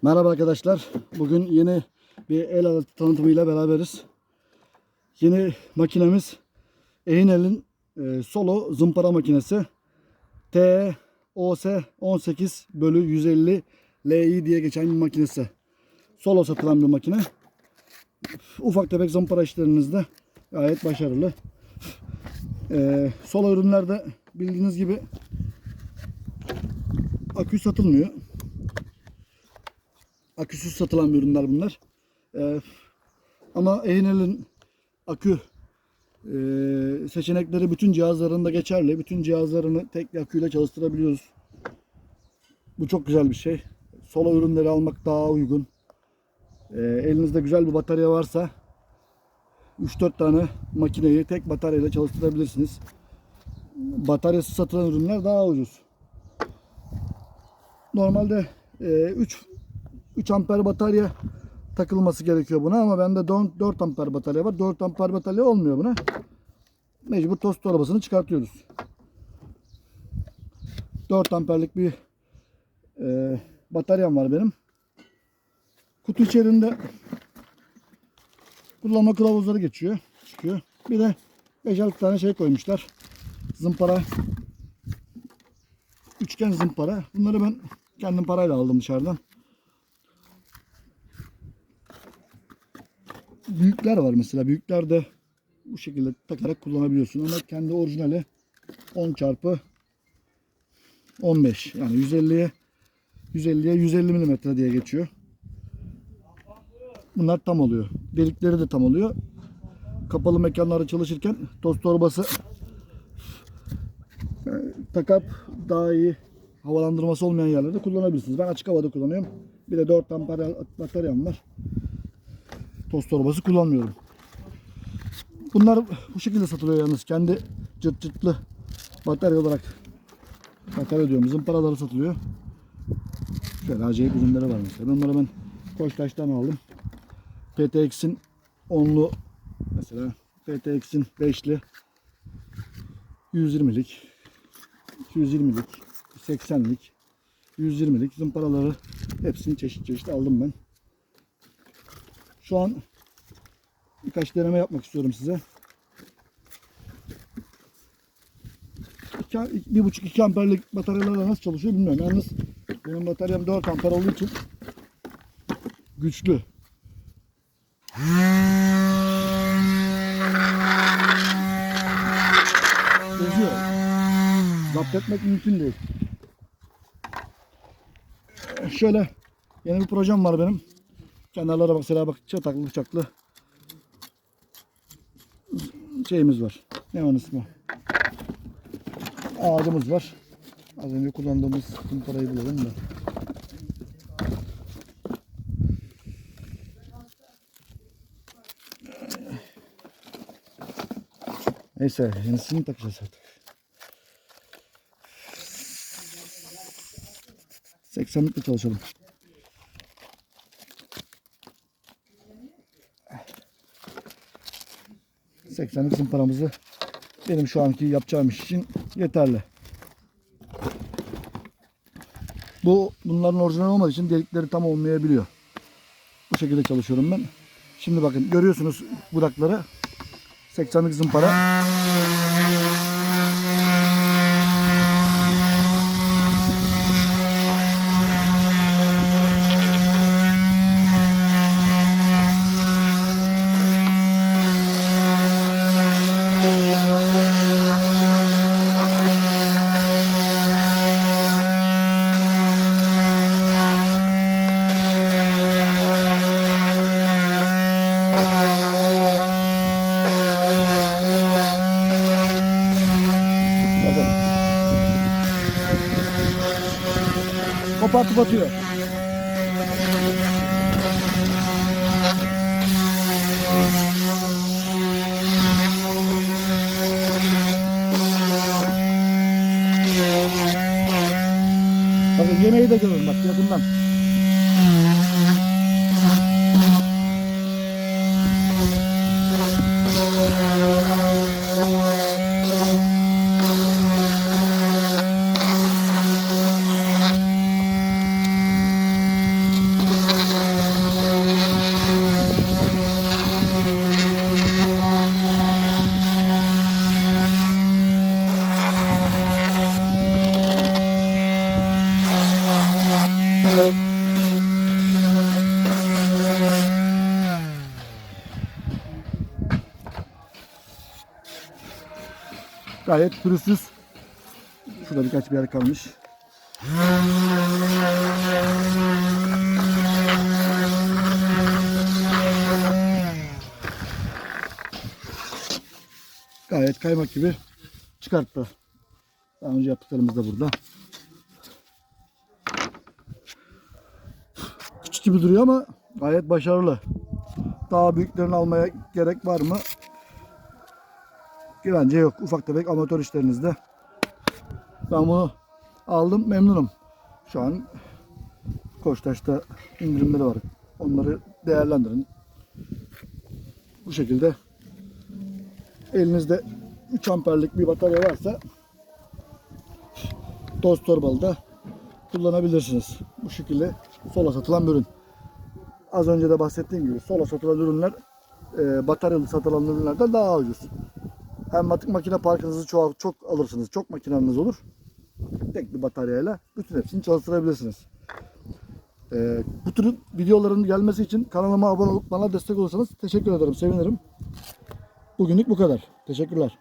Merhaba arkadaşlar. Bugün yeni bir el aletı tanıtımıyla beraberiz. Yeni makinemiz Einel'in e, Solo zımpara makinesi. TOS 18 bölü 150 LI diye geçen bir makinesi. Solo satılan bir makine. Ufak tefek zımpara işlerinizde gayet başarılı. E, Solo ürünlerde bildiğiniz gibi akü satılmıyor aküsüz satılan ürünler bunlar. Ee, ama Einel'in akü e, seçenekleri bütün cihazlarında geçerli. Bütün cihazlarını tek aküyle çalıştırabiliyoruz. Bu çok güzel bir şey. Solo ürünleri almak daha uygun. Ee, elinizde güzel bir batarya varsa 3-4 tane makineyi tek bataryayla çalıştırabilirsiniz. Bataryası satılan ürünler daha ucuz. Normalde e, 3 3 amper batarya takılması gerekiyor buna ama bende 4 amper batarya var. 4 amper batarya olmuyor buna. Mecbur toz torbasını çıkartıyoruz. 4 amperlik bir e, bataryam var benim. Kutu içerisinde kullanma kılavuzları geçiyor. Çıkıyor. Bir de 5-6 tane şey koymuşlar. Zımpara. Üçgen zımpara. Bunları ben kendim parayla aldım dışarıdan. Büyükler var mesela. Büyükler de bu şekilde takarak kullanabiliyorsun. Ama kendi orijinali 10 çarpı 15. Yani 150'ye 150'ye 150 mm diye geçiyor. Bunlar tam oluyor. Delikleri de tam oluyor. Kapalı mekanlarda çalışırken toz torbası e, takıp daha iyi havalandırması olmayan yerlerde kullanabilirsiniz. Ben açık havada kullanıyorum. Bir de 4 amper bataryam var toz torbası kullanmıyorum. Bunlar bu şekilde satılıyor yalnız. Kendi cırt cırtlı batarya olarak batarya diyorum. Zımparaları satılıyor. Şöyle acayip ürünleri var mesela. Onları ben Koçtaş'tan aldım. PTX'in 10'lu mesela PTX'in 5'li 120'lik 220'lik 80'lik 120'lik zımparaları hepsini çeşit çeşit aldım ben. Şu an birkaç deneme yapmak istiyorum size. Bir buçuk iki amperlik bataryalarla nasıl çalışıyor bilmiyorum. Yalnız benim bataryam 4 amper olduğu için güçlü. Geziyor. Zapt etmek mümkün değil. Şöyle yeni bir projem var benim. Kenarlara mesela bak çataklı bıçaklı şeyimiz var. Ne onun ismi? Ağacımız var. Az önce kullandığımız parayı bulalım da. Neyse yenisini takacağız artık. 80'likle çalışalım. 80'lik zımparamızı benim şu anki yapacağım iş için yeterli. Bu bunların orijinal olmadığı için delikleri tam olmayabiliyor. Bu şekilde çalışıyorum ben. Şimdi bakın görüyorsunuz budakları. 80'lik zımpara. Bakın. Kopartıp atıyor. Bakın yemeği de görün bak yakından. Gayet pürüzsüz. Şurada birkaç bir yer kalmış. Gayet kaymak gibi çıkarttı. Daha önce yaptıklarımız da burada. Küçük gibi duruyor ama gayet başarılı. Daha büyüklerini almaya gerek var mı? Bence yok. Ufak tefek amatör işlerinizde. Ben bunu aldım memnunum. Şu an Koçtaş'ta indirimleri var. Onları değerlendirin. Bu şekilde elinizde 3 amperlik bir batarya varsa toz torbalı da kullanabilirsiniz. Bu şekilde sola satılan ürün. Az önce de bahsettiğim gibi sola satılan ürünler e, bataryalı satılan ürünlerden daha ucuz. Hem mak- makine parkınızı çok, çok alırsınız. Çok makineniz olur. Tek bir bataryayla bütün hepsini çalıştırabilirsiniz. E, bu tür videoların gelmesi için kanalıma abone olup bana destek olursanız teşekkür ederim. Sevinirim. Bugünlük bu kadar. Teşekkürler.